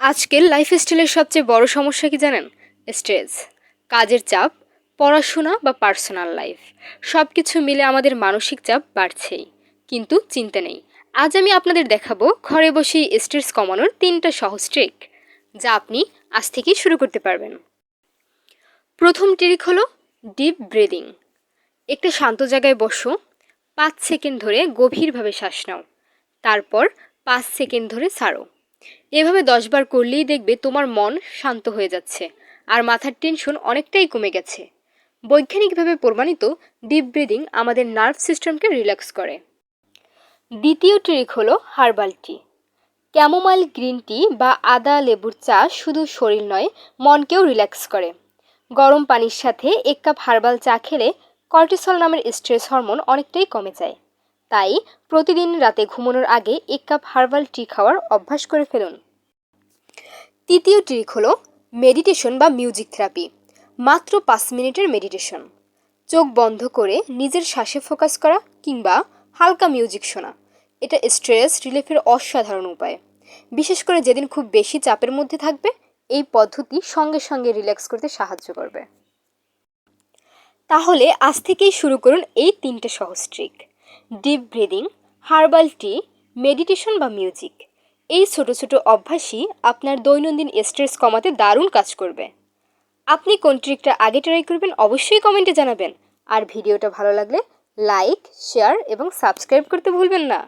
আজকের লাইফস্টাইলের সবচেয়ে বড় সমস্যা কি জানেন? স্ট্রেস কাজের চাপ, পড়াশোনা বা পার্সোনাল লাইফ সব কিছু মিলে আমাদের মানসিক চাপ বাড়ছেই, কিন্তু চিন্তা নেই। আজ আমি আপনাদের দেখাবো ঘরে বসেই স্ট্রেস কমানোর তিনটা সহজ ট্রিক যা আপনি আজ থেকেই শুরু করতে পারবেন। প্রথম ট্রিক হলো ডিপ ব্রিদিং একটা শান্ত জায়গায় বসো, পাঁচ সেকেন্ড ধরে গভীরভাবে শ্বাস নাও, তারপর পাঁচ সেকেন্ড ধরে ছাড়ো। এভাবে দশবার করলেই দেখবে তোমার মন শান্ত হয়ে যাচ্ছে, আর মাথার টেনশন অনেকটাই কমে গেছে। বৈজ্ঞানিকভাবে প্রমাণিত ডিপ ব্রিদিং আমাদের নার্ভ সিস্টেমকে রিল্যাক্স করে। দ্বিতীয় ট্রিক হলো herbal tea chamomile green tea বা আদা লেবুর চা শুধু শরীর নয়, মনকেও রিল্যাক্স করে। গরম পানির সাথে এক কাপ হার্বাল চা খেলে কর্টিসল নামের স্ট্রেস হরমোন অনেকটাই কমে যায়। তাই প্রতিদিন রাতে ঘুমানোর আগে এক কাপ হার্বাল টি খাওয়ার অভ্যাস করে ফেলুন। তৃতীয় ট্রিক হলো মেডিটেশন বা মিউজিক থেরাপি, মাত্র পাঁচ মিনিটের মেডিটেশন। চোখ বন্ধ করে নিজের শ্বাসে ফোকাস করা কিংবা হালকা মিউজিক শোনা, এটা স্ট্রেস রিলিফের অসাধারণ উপায়। বিশেষ করে যেদিন খুব বেশি চাপের মধ্যে থাকবে, এই পদ্ধতি সঙ্গে সঙ্গে রিল্যাক্স করতে সাহায্য করবে। তাহলে আজ থেকেই শুরু করুন এই তিনটে সহজ trick. Deep breathing herbal tea meditation বা মিউজিক এই ছোট ছোট অভ্যাসই আপনার দৈনন্দিন স্ট্রেস কমাতে দারুণ কাজ করবে। আপনি কোন ট্রিকটা আগে ট্রাই করবেন অবশ্যই কমেন্টে জানাবেন। আর ভিডিওটা ভালো লাগলে লাইক শেয়ার এবং সাবস্ক্রাইব করতে ভুলবেন না।